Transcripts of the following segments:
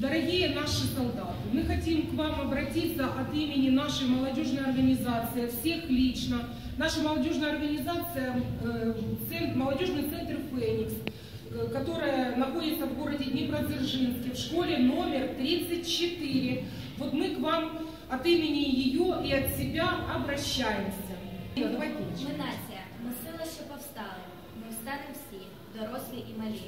Дорогие наши солдаты, мы хотим к вам обратиться от имени нашей молодежной организации, всех лично. Наша молодежная организация, э, цен- молодежный центр «Феникс», э, которая находится в городе Днепродзержинске, в школе номер 34. Вот мы к вам от имени ее и от себя обращаемся. Давайте. Ми нація, ми сила, що повстали. Ми встанемо всі, дорослі і малі.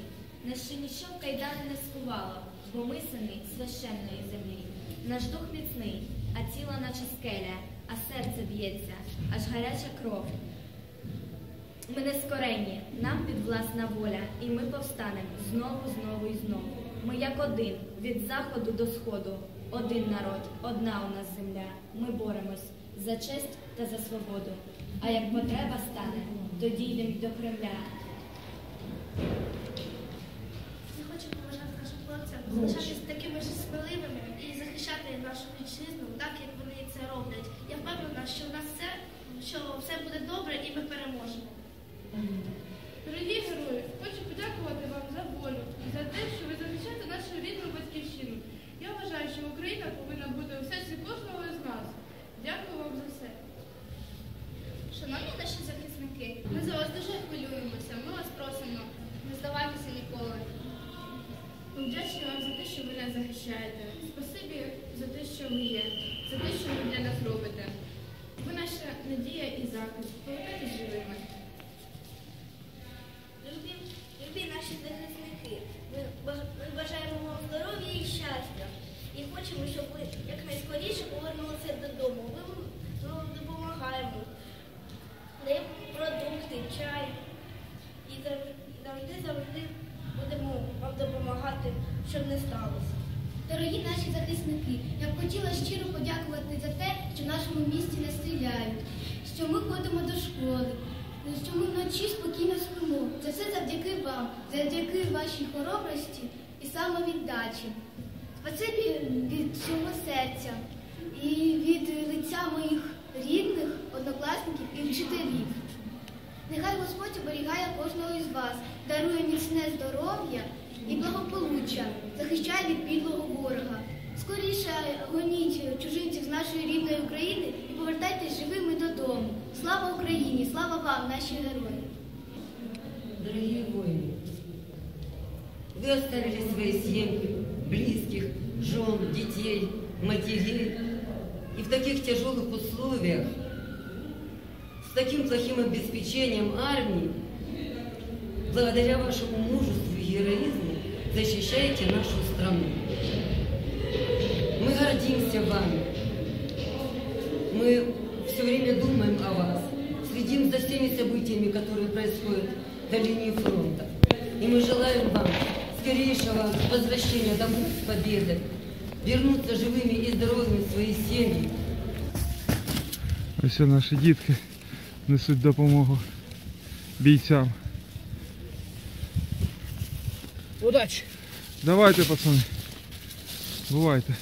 Нас ще ніщо в кайдани не скувало, Бо ми сини священної землі. Наш дух міцний, а тіло наче скеля, а серце б'ється, аж гаряча кров. Ми не скорені, нам підвласна воля, і ми повстанемо знову, знову і знову. Ми як один, від заходу до сходу, один народ, одна у нас земля. Ми боремось за честь та за свободу. А як потреба стане, то дійдемо до Кремля. Я хочу побажати нашим хлопцям залишатися такими ж сміливими і захищати нашу вітчизну, так як вони це роблять. Я впевнена, що в нас все, що все буде добре і ми переможемо. Дорогі герої, хочу подякувати вам за волю і за те, що ви захищаєте нашу рідну батьківщину. Я вважаю, що Україна повинна бути у серці кожного з нас. Дякую вам за все. Шановні наші захисники, ми за вас дуже хвилюємося. Ми вас просимо, не здавайтеся ніколи. Ми вдячні вам нас захищаєте. Спасибі за те, що ви є, за те, що ви для нас робите. Ви наша надія і захист. Повертайтесь живими. Любі, любі наші захисники, ми бажаємо вам здоров'я і щастя. І хочемо, щоб ви якнайскоріше повернулися додому. Ми вам допомагаємо. Даємо продукти, чай. І завжди завжди будемо вам допомагати, щоб не сталося. Дорогі наші захисники, я б хотіла щиро подякувати за те, що в нашому місті не стріляють, що ми ходимо до школи, що ми вночі спокійно спимо. Це все завдяки вам, завдяки вашій хоробрості і самовіддачі. Спасибі від всього серця і від лиця моїх рідних, однокласників і вчителів. Нехай Господь оберігає кожного із вас, дарує міцне здоров'я і благополуччя, захищає від підлого ворога. Скоріше гоніть чужинців з нашої рідної України і повертайтесь живими додому. Слава Україні! Слава вам, наші герої! Дорогие воины, вы оставили свои семьи, близких, жен, детей, матерей. И в таких тяжелых условиях, с таким плохим обеспечением армии, благодаря вашему мужеству и героизму, защищаете нашу страну. Мы гордимся вами. Мы все время думаем о вас, следим за всеми событиями, которые происходят на линии фронта. И мы желаем вам скорейшего возвращения домой с победой, вернуться живыми и здоровыми в свои семьи, Ось наші дітки несуть допомогу бійцям. Удачі! Давайте, пацаны. Бувайте.